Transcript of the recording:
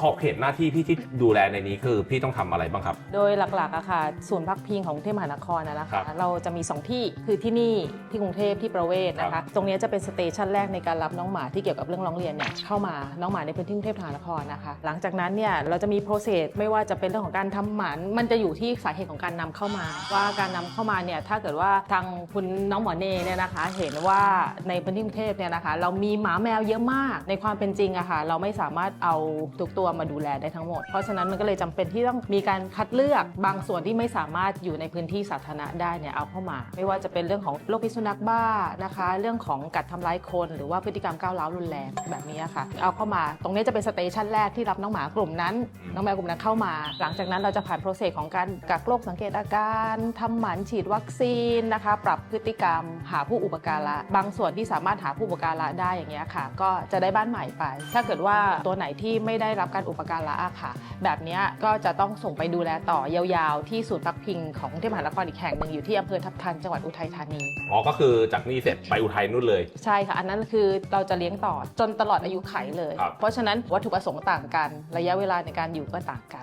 ขอบเขตหน้าที่พี่ที่ดูแลในนี้คือพี่ต้องทำอะไรบ้างครับ โดยหลักๆอะค่ะศูนย์พักพิงของกรุงเทพมหานครนะนะครัคะ บเราจะมี 2 ที่คือที่นี่ที่กรุงเทพที่ประเวศนะครัคะ บตรงเนี้ยจะเป็นสเตชันแรกในการรับน้องหมาที่เกี่ยวกับเรื่องร้องเรียนเนี่ยเข้ามาน้องหมาในพื้นที่กรุงเทพมหานครนะคะ หลังจากนั้นเนี่ยเราจะมีโปรเซสไม่ว่าจะเป็นเรื่องของการทำหมันมันจะอยู่ที่สาเหตุของการนำเข้ามา ว่าการนำเข้ามาเนี่ยถ้าเกิดว่าทางคุณน้องหมอเนเนี่ยนะคะ เห็นว่าในพื้นที่กรุงเทพเนี่ยนะคะ เรามีหมาแมวเยอะมากในความเป็นจริงอะค่ะ เราไม่สามารถเอาทุกตัวมาดูแลได้ทั้งหมด เพราะฉะนั้นมันก็เลยจำเป็นที่ต้องมีการคัดเลือกบางส่วนที่ไม่สามารถอยู่ในพื้นที่สาธารณะได้เนี่ยเอาเข้ามา ไม่ว่าจะเป็นเรื่องของโรคพิษสุนัขบ้านะคะ เรื่องของกัดทำร้ายคนหรือว่าพฤติกรรมก้าวร้าวรุนแรงแบบนี้ค่ะ เอาเข้ามา ตรงนี้จะเป็นสเตชันแรกที่รับน้องหมากลุ่มนั้นอืมน้องแมวกลุ่มนั้นเข้ามา หลังจากนั้นเราจะผ่านโปรเซสของการกักโรคสังเกตอาการทำหมันฉีดวัคซีนนะคะ ปรับพฤติกรรม หาผู้อุปการะบางส่วนที่สามารถหาผู้อุปการะได้อย่างเงี้ยค่ะ ก็จะได้บ้านใหม่ไป ถ้าเกิดว่าตัวไหนที่ไม่ได้รับการอุปการะอะค่ะ แบบเนี้ยก็จะต้องส่งไปดูแลต่อยาวๆ ที่ศูนย์พักพิงของกรุงเทพมหานครอีกแห่งหนึ่งอยู่ที่อำเภอทับทันจังหวัดอุทัยธานี อ๋อ ก็คือจากนี่เสร็จไปอุทัยนู่นเลย ใช่ค่ะ อันนั้นคือเราจะเลี้ยงต่อจนตลอดอายุไขเลยครับเพราะฉะนั้นวัตถุประสงค์ต่างกัน ระยะเวลาในการอยู่ก็ต่างกัน